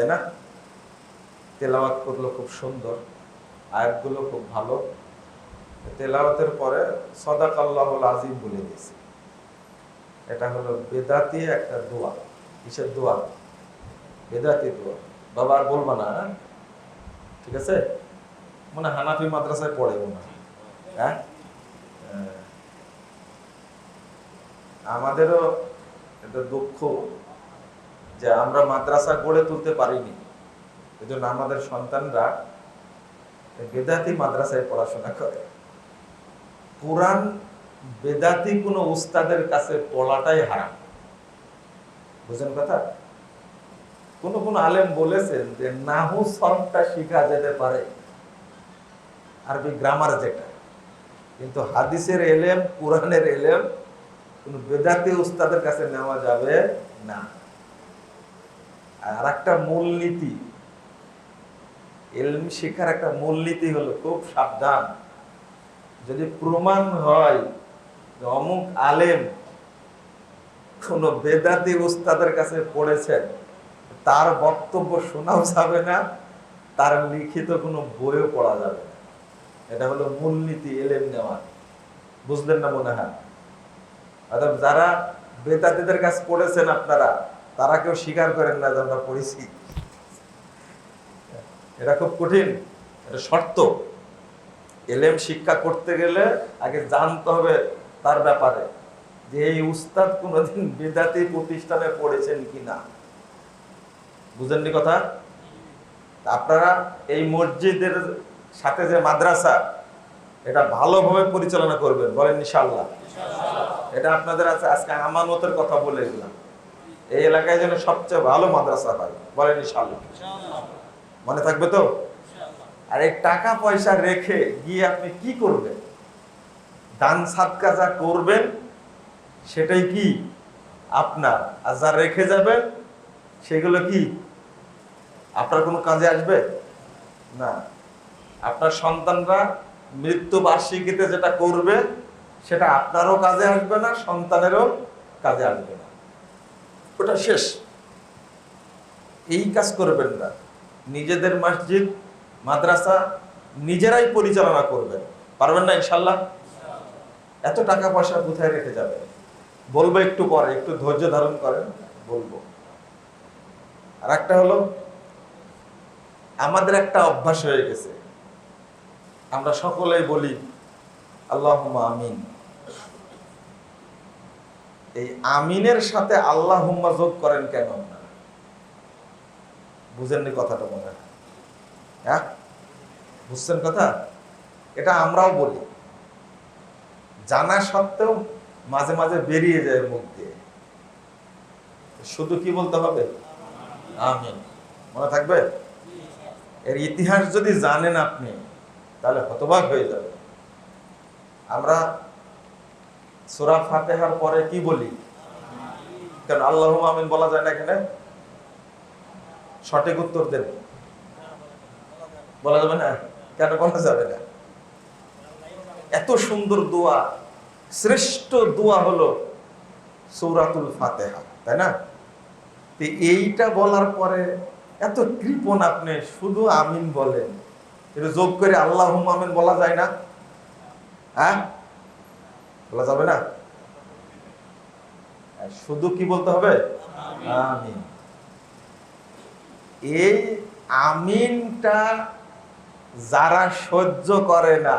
তাই না? তেলাওয়াত করল খুব সুন্দর, আয়াতগুলো খুব ভালো। তেলাওয়াতের পরে সদাক আল্লাহুল আজিম বলে দিয়েছে। এটা হলো বেদাতি একটা দোয়া। কিসের দোয়া? বেদাতি দোয়া। বাবা আর বলবা না হ্যাঁ? ঠিক আছে? মনে হানাফি মাদ্রাসায় পড়ে মনে হ্যাঁ। আমাদেরও এটা দুঃখ। যে আমরা মাদ্রাসা গড়ে তুলতে পারিনি। এজন্য আমাদের সন্তানরা বেদাতি মাদ্রাসায় পড়াশোনা করে। কোরআন বেদাতি কোনো উস্তাদের কাছে পড়াটাই হারাম। বুঝেন কথা? কোন কোন আলেম বলেছেন যে নাহু সরফটা শিখা যেতে পারে, আরবি গ্রামার যেটা। কিন্তু হাদিসের এলেম, কোরআনের এলেম কোন বেদাতি উস্তাদের কাছে নেওয়া যাবে না। আর একটা মূলনীতি। এলম শেখার একটা মূলনীতি হলো খুব সাবধান। যদি প্রমাণ হয় যে অমুক আলেম কোন বেদাতি উস্তাদের কাছে পড়েছেন, তার বক্তব্য শোনাও যাবে না, তার লিখিত কোনো বইও পড়া যাবে না। এটা হলো মূলনীতি এলেম নেওয়া। বুঝলেন না মনে হয়? অর্থাৎ যারা বেদাতিদের কাছে পড়েছেন আপনারা তারা কেউ স্বীকার করেন না যে আমরা পড়েছি। এটা খুব কঠিন, এটা শর্ত। এলেম শিক্ষা করতে গেলে আগে জানতে হবে তার ব্যাপারে, যে এই উস্তাদ কোনোদিন বেদাতি প্রতিষ্ঠানে পড়েছেন কিনা। বুঝেননি কথা? আপনারা এই মসজিদের সাথে যে মাদ্রাসা, এটা ভালোভাবে পরিচালনা করবেন, বলেন ইনশাল্লাহ এটা আপনাদের আছে, আজকে আমানতের কথা বলে দিলাম। এই এলাকায় যেন সবচেয়ে ভালো মাদ্রাসা হয় বলেন ইনশাল্লাহ মনে থাকবে তো? আর এই টাকা পয়সা রেখে গিয়ে আপনি কি করবেন? দান সাদকা যা করবেন সেটাই কি? আপনার। আর যা রেখে যাবেন সেগুলো কি? আপনার কোনো কাজে আসবে? না। আপনার সন্তানরা মৃত্যু বার্ষিকীতে যেটা করবে সেটা আপনারও কাজে আসবে না সন্তানেরও কাজে আসবে না। ওটা শেষ। এই কাজ করবেন না। নিজেদের মসজিদ, মাদ্রাসা নিজেরাই পরিচালনা করবেন। পারবেন না ইনশাল্লাহ? এত টাকা পয়সা কোথায় রেখে যাবে? বলব একটু পরে, একটু ধৈর্য ধারণ করেন, বলব। আর একটা হলো, আমাদের একটা অভ্যাস হয়ে গেছে। আমরা সকলেই বলি আল্লাহ আমিন। এই আমিনের সাথে আল্লাহ হুম্মা যোগ করেন কেন আপনারা? বুঝেননি কথাটা মনে হয়। হ্যাঁ? বুঝছেন কথা? এটা আমরাও বলি। জানা সত্ত্বেও মাঝে মাঝে বেরিয়ে যায় মুখ দিয়ে। শুধু কি বলতে হবে? আমিন। মনে থাকবে? এর ইতিহাস যদি জানেন আপনি, তাহলে হতবাক হয়ে যাবে আমরা সুরা ফাতেহার পরে কি বলি? কারণ আল্লাহ আমিন বলা যায় না এখানে? সঠিক উত্তর দেন। বলা যাবে না? কেন বলা যাবে না? এত সুন্দর দোয়া, শ্রেষ্ঠ দোয়া হলো সৌরাতুল ফাতেহা, তাই না? তো এইটা বলার পরে এত কৃপণ আপনি শুধু আমিন বলেন। এটা যোগ করে আল্লাহ আমিন বলা যায় না? হ্যাঁ? বলা যাবে না? শুধু কি বলতে হবে? আমিন। এই আমিনটা যারা সহ্য করে না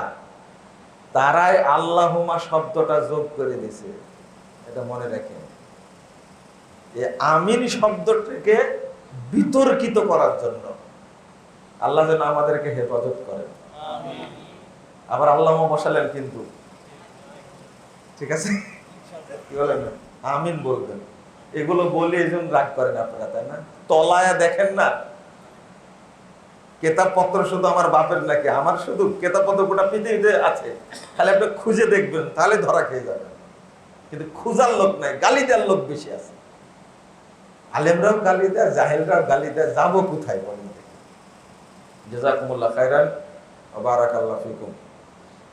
তারাই আল্লাহুমা শব্দটা যোগ করে দিছে এটা মনে রাখেন। এই আমিন শব্দটাকে বিতর্কিত করার জন্য আল্লাহ যেন আমাদেরকে হেফাজত করেন। আবার আল্লাহ বসালেন কিন্তু। ঠিক আছে? কি বলেন? আমিন বলবেন। এগুলো বলে এই জন্য রাগ করেন আপনারা, তাই না? তলায় দেখেন না। কেতাবপত্র শুধু আমার বাপের নাকি? আমার শুধু কেতাবপত্র গোটা পৃথিবীতে আছে। তাহলে আপনি খুঁজে দেখবেন, তাহলে ধরা খেয়ে যাবেন। কিন্তু খুঁজার লোক নাই, গালি দেওয়ার লোক বেশি আছে। আলেমরাও গালি দেয়, জাহেলরাও গালি দেয়, যাব কোথায় বলেন জাজাকুমুল্লাহ খাইরান বারাকাল্লাহ ফিকুম।